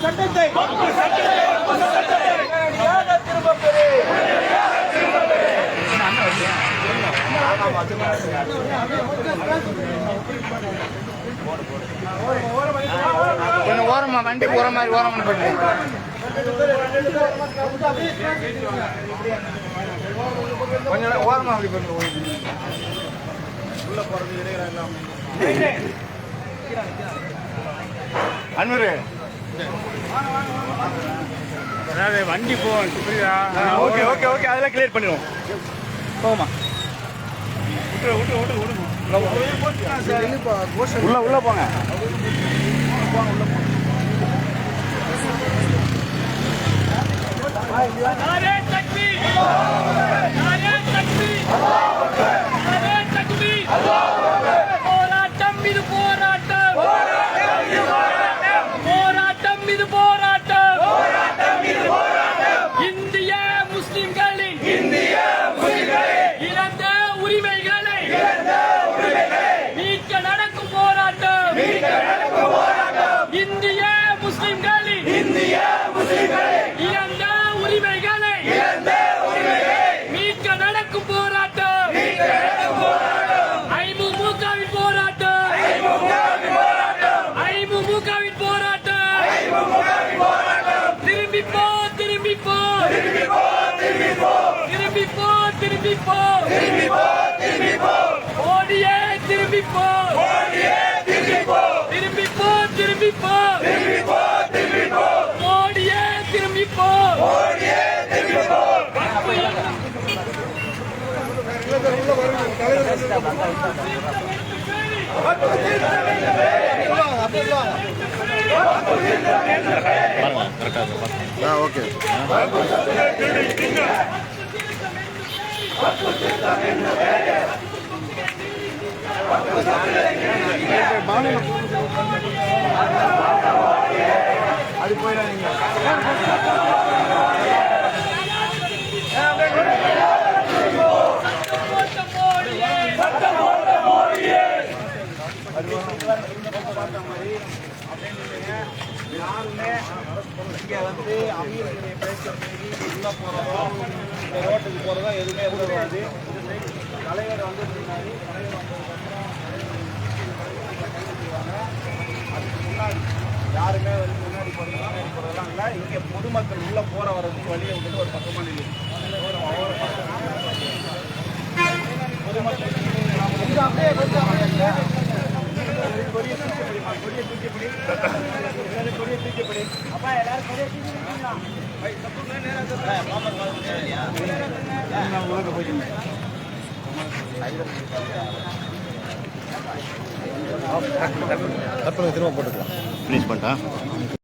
சட்டத்தை திரும்பப் பெறு கொஞ்சம் ஓரமா வண்டி போற மாதிரி ஓரமா பண்ணி. கொஞ்சம் ஓரமா அப்படி பண்ணு உள்ள போறது இடையில எல்லாம் அன்பரு அதாவது வண்டி போகும் புரியுதா? ஓகே ஓகே ஓகே அதெல்லாம் கிளியர் பண்ணிடுவோம். போமா விட்டு விட்டு விட்டு விடுங்க. உள்ள உள்ள போங்க. உள்ள போங்க இந்திய முஸ்லிம்களின் இழந்த உரிமைகளை மீட்க நடக்கும் போராட்டம். ஐமுகவின் போராட்டம். ஐமுகவின் போராட்டம். திரும்பி போ திரும்பி போ. திரும்பி போ திரும்பி போ. ஓடியே திரும்பி போ. திரும்பி Ah, ok. பார்த்த மாதிரி போயிடாதீங்க யாருமே இங்க வந்து அமீர்களுடைய பேச்சை மீறி உள்ளே போறதோ இந்த ரோட்டுக்கு போறதோ எதுவுமே கூடாது தலைவர் வந்து முன்னாடி தலைவர் வந்ததுக்கப்புறம் அதுக்கு முன்னாடி யாருமே வந்து முன்னாடி போறது முன்னாடி போறதெல்லாம் இல்லை இங்கே பொதுமக்கள் உள்ளே போகிற வர்றதுக்கு வழியை விட்டுட்டு ஒரு பக்கமா நிற்கும் ஒரு பொதுமக்கள் அப்படியே கொஞ்சம் அப்படியே கொடியை தூக்கி பிடிமா கொடியை தூக்கி எல்லாரும் கொடியை அப்பா எல்லாரும் கொடியை ஃபினிஷ் பண்ணிட்டா?